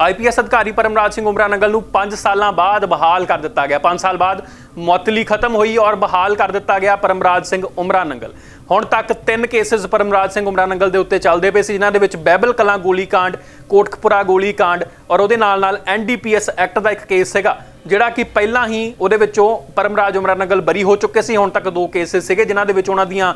IPS ਅਧਿਕਾਰੀ ਪਰਮਰਾਜ ਸਿੰਘ ਉਮਰਾ ਨਗਲ ਨੂੰ 5 ਸਾਲਾਂ ਬਾਅਦ ਬਹਾਲ ਕਰ ਦਿੱਤਾ ਗਿਆ। 5 ਸਾਲ ਬਾਅਦ ਮੁਅਤਲੀ ਖਤਮ ਹੋਈ ਔਰ ਬਹਾਲ ਕਰ ਦਿੱਤਾ ਗਿਆ ਪਰਮਰਾਜ ਸਿੰਘ ਉਮਰਾ ਨੰਗਲ। ਹੁਣ ਤੱਕ ਤਿੰਨ ਕੇਸਸ ਪਰਮਰਾਜ ਸਿੰਘ ਉਮਰਾ ਨੰਗਲ ਦੇ ਉੱਤੇ ਚੱਲਦੇ ਪਏ ਸੀ, ਜਿਨ੍ਹਾਂ ਦੇ ਵਿੱਚ ਬੈਬਲ ਕਲਾਂ ਗੋਲੀ ਕਾਂਡ, ਕੋਟਕਪੁਰਾ ਗੋਲੀ ਕਾਂਡ ਔਰ ਉਹਦੇ ਨਾਲ ਨਾਲ ਐਨਡੀਪੀਐਸ ਐਕਟ ਦਾ ਇੱਕ ਕੇਸ ਸੀਗਾ, ਜਿਹੜਾ ਕਿ ਪਹਿਲਾਂ ਹੀ ਉਹਦੇ ਵਿੱਚੋਂ ਪਰਮਰਾਜ ਉਮਰਾ ਨੰਗਲ ਬਰੀ ਹੋ ਚੁੱਕੇ ਸੀ। ਹੁਣ ਤੱਕ ਦੋ ਕੇਸਸ ਸੀਗੇ, ਜਿਨ੍ਹਾਂ ਦੇ ਵਿੱਚ ਉਹਨਾਂ ਦੀਆਂ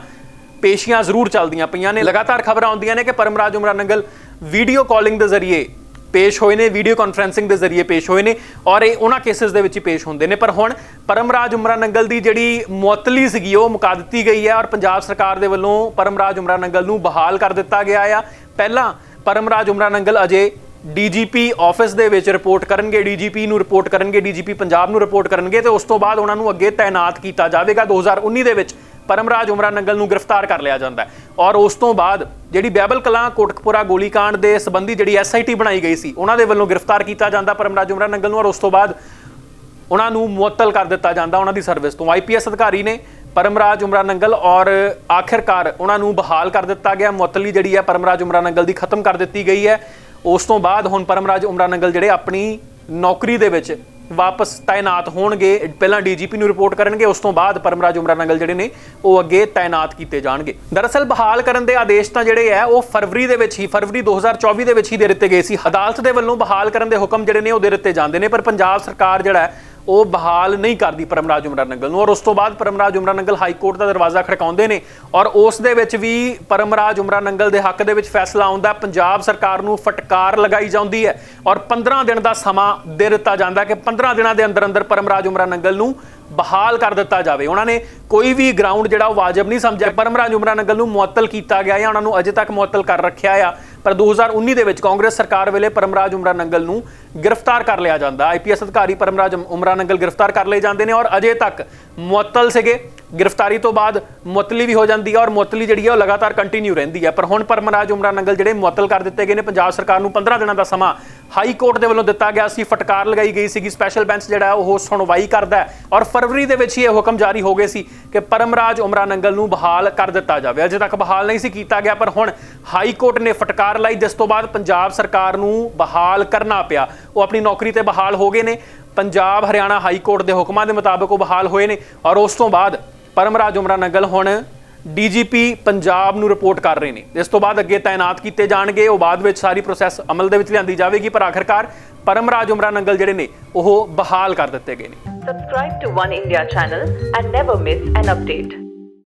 ਪੇਸ਼ੀਆਂ ਜ਼ਰੂਰ ਚੱਲਦੀਆਂ ਪਈਆਂ ਨੇ। ਲਗਾਤਾਰ ਖਬਰਾਂ ਆਉਂਦੀਆਂ ਨੇ ਕਿ ਪਰਮਰਾਜ ਉਮਰਾ ਨੰਗਲ ਵੀਡੀਓ ਕਾਲਿੰਗ ਦੇ ਜ਼ਰੀਏ ਪੇਸ਼ ਹੋਏ ਨੇ ਵੀਡੀਓ ਕਾਨਫਰੈਂਸਿੰਗ ਦੇ ਜ਼ਰੀਏ ਪੇਸ਼ ਹੋਏ ਨੇ ਔਰ ਇਹ ਉਹਨਾਂ ਕੇਸਿਸ ਦੇ ਵਿੱਚ ਹੀ ਪੇਸ਼ ਹੁੰਦੇ ਨੇ। ਪਰ ਹੁਣ ਪਰਮਰਾਜ ਉਮਰਾ ਨੰਗਲ ਦੀ ਜਿਹੜੀ ਮੁਅੱਤਲੀ ਸੀਗੀ, ਉਹ ਮੁਕਾ ਦਿੱਤੀ ਗਈ ਹੈ ਔਰ ਪੰਜਾਬ ਸਰਕਾਰ ਦੇ ਵੱਲੋਂ ਪਰਮਰਾਜ ਉਮਰਾ ਨੰਗਲ ਨੂੰ ਬਹਾਲ ਕਰ ਦਿੱਤਾ ਗਿਆ ਆ। ਪਹਿਲਾਂ ਪਰਮਰਾਜ ਉਮਰਾ ਨੰਗਲ ਅਜੇ ਡੀਜੀਪੀ ਆਫਿਸ ਦੇ ਵਿੱਚ ਰਿਪੋਰਟ ਕਰਨਗੇ, ਡੀਜੀਪੀ ਨੂੰ ਰਿਪੋਰਟ ਕਰਨਗੇ, ਡੀਜੀਪੀ ਪੰਜਾਬ ਨੂੰ ਰਿਪੋਰਟ ਕਰਨਗੇ ਤੇ ਉਸ ਤੋਂ ਬਾਅਦ ਉਹਨਾਂ ਨੂੰ ਅੱਗੇ ਤਾਇਨਾਤ ਕੀਤਾ ਜਾਵੇਗਾ। 2019 ਦੇ ਵਿੱਚ ਪਰਮਰਾਜ ਉਮਰਾ ਨੰਗਲ ਨੂੰ ਗ੍ਰਿਫਤਾਰ ਕਰ ਲਿਆ ਜਾਂਦਾ ਹੈ। ਔਰ ਉਸ ਤੋਂ ਬਾਅਦ ਜਿਹੜੀ ਬੈਬਲ ਕਲਾਂ ਕੋਟਕਪੁਰਾ ਗੋਲੀकांड ਦੇ ਸੰਬੰਧੀ ਜਿਹੜੀ ਐਸਆਈਟੀ ਬਣਾਈ ਗਈ ਸੀ, ਉਹਨਾਂ ਦੇ ਵੱਲੋਂ ਗ੍ਰਿਫਤਾਰ ਕੀਤਾ ਜਾਂਦਾ ਪਰਮਰਾਜ ਉਮਰਾ ਨੰਗਲ ਨੂੰ ਔਰ ਉਸ ਤੋਂ ਬਾਅਦ ਉਹਨਾਂ ਨੂੰ ਮੁਅੱਤਲ ਕਰ ਦਿੱਤਾ ਜਾਂਦਾ ਉਹਨਾਂ ਦੀ ਸਰਵਿਸ ਤੋਂ। ਆਈਪੀਐਸ ਅਧਿਕਾਰੀ ਨੇ ਪਰਮਰਾਜ ਉਮਰਾ ਨੰਗਲ ਔਰ ਆਖਿਰਕਾਰ ਉਹਨਾਂ ਨੂੰ ਬਹਾਲ ਕਰ ਦਿੱਤਾ ਗਿਆ। ਮੁਅੱਤਲੀ ਜਿਹੜੀ ਹੈ ਪਰਮਰਾਜ ਉਮਰਾ ਨੰਗਲ ਦੀ ਖਤਮ ਕਰ ਦਿੱਤੀ ਗਈ ਹੈ। ਉਸ ਤੋਂ ਬਾਅਦ ਹੁਣ ਪਰਮਰਾਜ ਉਮਰਾ ਨੰਗਲ ਜਿਹੜੇ ਆਪਣੀ ਨੌਕਰੀ ਦੇ ਵਿੱਚ ਵਾਪਸ ਤਾਇਨਾਤ ਹੋਣਗੇ। ਪਹਿਲਾਂ ਡੀਜੀਪੀ ਨੂੰ ਰਿਪੋਰਟ ਕਰਨਗੇ, ਉਸ ਤੋਂ ਬਾਅਦ ਪਰਮਰਾਜ ਉਮਰਾ ਨੰਗਲ ਜਿਹੜੇ ਨੇ, ਉਹ ਅੱਗੇ ਤਾਇਨਾਤ ਕੀਤੇ ਜਾਣਗੇ। ਦਰਅਸਲ ਬਹਾਲ ਕਰਨ ਦੇ ਆਦੇਸ਼ ਤਾਂ ਜਿਹੜੇ ਹੈ ਉਹ ਫਰਵਰੀ ਦੇ ਵਿੱਚ ਹੀ, ਫਰਵਰੀ 2024 ਦੇ ਵਿੱਚ ਹੀ ਦੇ ਦਿੱਤੇ ਗਏ ਸੀ। ਅਦਾਲਤ ਦੇ ਵੱਲੋਂ ਬਹਾਲ ਕਰਨ ਦੇ ਹੁਕਮ ਜਿਹੜੇ ਨੇ, ਉਹ ਦੇ ਦਿੱਤੇ ਜਾਂਦੇ ਨੇ। ਪਰ ਪੰਜਾਬ ਸਰਕਾਰ ਜਿਹੜਾ ਉਹ ਬਹਾਲ ਨਹੀਂ ਕਰਦੀ ਪਰਮਰਾਜ ਉਮਰਾ ਨੰਗਲ ਨੂੰ। ਔਰ ਉਸ ਤੋਂ ਬਾਅਦ ਪਰਮਰਾਜ ਉਮਰਾ ਨੰਗਲ ਹਾਈ ਕੋਰਟ ਦਾ ਦਰਵਾਜ਼ਾ ਖੜਕਾਉਂਦੇ ਨੇ। ਔਰ ਉਸ ਦੇ ਵਿੱਚ ਵੀ ਪਰਮਰਾਜ ਉਮਰਾ ਨੰਗਲ ਦੇ ਹੱਕ ਦੇ ਵਿੱਚ ਫੈਸਲਾ ਆਉਂਦਾ। ਪੰਜਾਬ ਸਰਕਾਰ ਨੂੰ ਫਟਕਾਰ ਲਗਾਈ ਜਾਂਦੀ ਹੈ। ਔਰ 15 ਦਿਨ ਦਾ ਸਮਾਂ ਦੇ ਦਿੱਤਾ ਜਾਂਦਾ ਕਿ 15 ਦਿਨਾਂ ਦੇ ਅੰਦਰ ਅੰਦਰ ਪਰਮਰਾਜ ਉਮਰਾ ਨੰਗਲ ਨੂੰ ਬਹਾਲ ਕਰ ਦਿੱਤਾ ਜਾਵੇ। ਉਹਨਾਂ ਨੇ ਕੋਈ ਵੀ ਗਰਾਊਂਡ ਜਿਹੜਾ ਉਹ ਵਾਜਬ ਨਹੀਂ ਸਮਝਿਆ। ਪਰਮਰਾਜ ਉਮਰਾ ਨੰਗਲ ਨੂੰ ਮੁਅੱਤਲ ਕੀਤਾ ਗਿਆ ਹੈ ਉਹਨਾਂ ਨੂੰ ਅਜੇ ਤੱਕ ਮੁਅੱਤਲ ਕਰ ਰੱਖਿਆ ਆ। ਪਰ 2019 ਦੇ ਵਿੱਚ ਕਾਂਗਰਸ ਸਰਕਾਰ ਵੇਲੇ ਪਰਮਰਾਜ ਉਮਰਾ ਨੰਗਲ ਨੂੰ ਗ੍ਰਿਫਤਾਰ ਕਰ ਲਿਆ ਜਾਂਦਾ। ਆਈਪੀਐਸ ਅਧਿਕਾਰੀ ਪਰਮਰਾਜ ਉਮਰਾ ਨੰਗਲ ਗ੍ਰਿਫਤਾਰ ਕਰ ਲਏ ਜਾਂਦੇ ਨੇ ਔਰ ਅਜੇ ਤੱਕ ਮੁਅੱਤਲ ਸੀਗੇ। ਗ੍ਰਿਫਤਾਰੀ ਤੋਂ ਬਾਅਦ ਮੁਅੱਤਲੀ ਵੀ ਹੋ ਜਾਂਦੀ ਹੈ ਔਰ ਮੁਅੱਤਲੀ ਜਿਹੜੀ ਹੈ ਉਹ ਲਗਾਤਾਰ ਕੰਟੀਨਿਊ ਰਹਿੰਦੀ ਹੈ। ਪਰ ਹੁਣ ਪਰਮਰਾਜ ਉਮਰਾ ਨੰਗਲ ਜਿਹੜੇ ਮੁਅੱਤਲ ਕਰ ਦਿੱਤੇ ਗਏ ਨੇ, ਪੰਜਾਬ ਸਰਕਾਰ ਨੂੰ 15 ਦਿਨਾਂ ਦਾ ਸਮਾਂ ਹਾਈ ਕੋਰਟ ਦੇ ਵੱਲੋਂ ਦਿੱਤਾ ਗਿਆ ਸੀ। ਫਟਕਾਰ ਲਗਾਈ ਗਈ ਸੀਗੀ। ਸਪੈਸ਼ਲ ਬੈਂਚ ਜਿਹੜਾ ਉਹ ਸੁਣਵਾਈ ਕਰਦਾ ਹੈ ਔਰ ਫਰਵਰੀ ਦੇ ਵਿੱਚ ਹੀ ਇਹ ਹੁਕਮ ਜਾਰੀ ਹੋ ਗਏ ਸੀ ਕਿ ਪਰਮਰਾਜ ਉਮਰਾ ਨੰਗਲ ਨੂੰ ਬਹਾਲ ਕਰ ਦਿੱਤਾ ਜਾਵੇ। ਅਜੇ ਤੱਕ ਬਹਾਲ ਨਹੀਂ ਸੀ ਕੀਤਾ ਗਿਆ, ਪਰ ਹੁਣ ਹਾਈ ਕੋਰਟ ਨੇ ਫਟਕਾਰ ਲਾਈ। ਜਿਸ ਤੋਂ ਬਾਅਦ ਪੰਜਾਬ ਸਰਕਾਰ ਨੂੰ ਬਹਾਲ ਕਰਨਾ ਪਿਆ। ਉਹ ਆਪਣੀ ਨੌਕਰੀ ਤੇ ਬਹਾਲ ਹੋ ਗਏ ਨੇ। ਪੰਜਾਬ, ਹਰਿਆਣਾ ਹਾਈ ਕੋਰਟ ਦੇ ਹੁਕਮਾਂ ਦੇ ਮੁਤਾਬਕ ਉਹ ਬਹਾਲ ਹੋਏ ਨੇ ਔਰ ਉਸ ਤੋਂ ਬਾਅਦ ਪਰਮਰਾਜ ਉਮਰਾ ਨੰਗਲ ਹੁਣ ਡੀਜੀਪੀ ਪੰਜਾਬ ਨੂੰ ਰਿਪੋਰਟ ਕਰ ਰਹੇ ਨੇ। ਇਸ ਤੋਂ ਬਾਅਦ ਅੱਗੇ ਤਾਇਨਾਤ ਕੀਤੇ ਜਾਣਗੇ। ਉਹ ਬਾਅਦ ਵਿੱਚ ਸਾਰੀ ਪ੍ਰੋਸੈਸ ਅਮਲ ਦੇ ਵਿੱਚ ਲਿਆਂਦੀ ਜਾਵੇਗੀ, ਪਰ ਆਖਰਕਾਰ ਪਰਮਰਾਜ ਉਮਰਾ ਨੰਗਲ ਜਿਹੜੇ ਨੇ, ਉਹ ਬਹਾਲ ਕਰ ਦਿੱਤੇ ਗਏ ਨੇ। Subscribe to One India channel and never miss an update.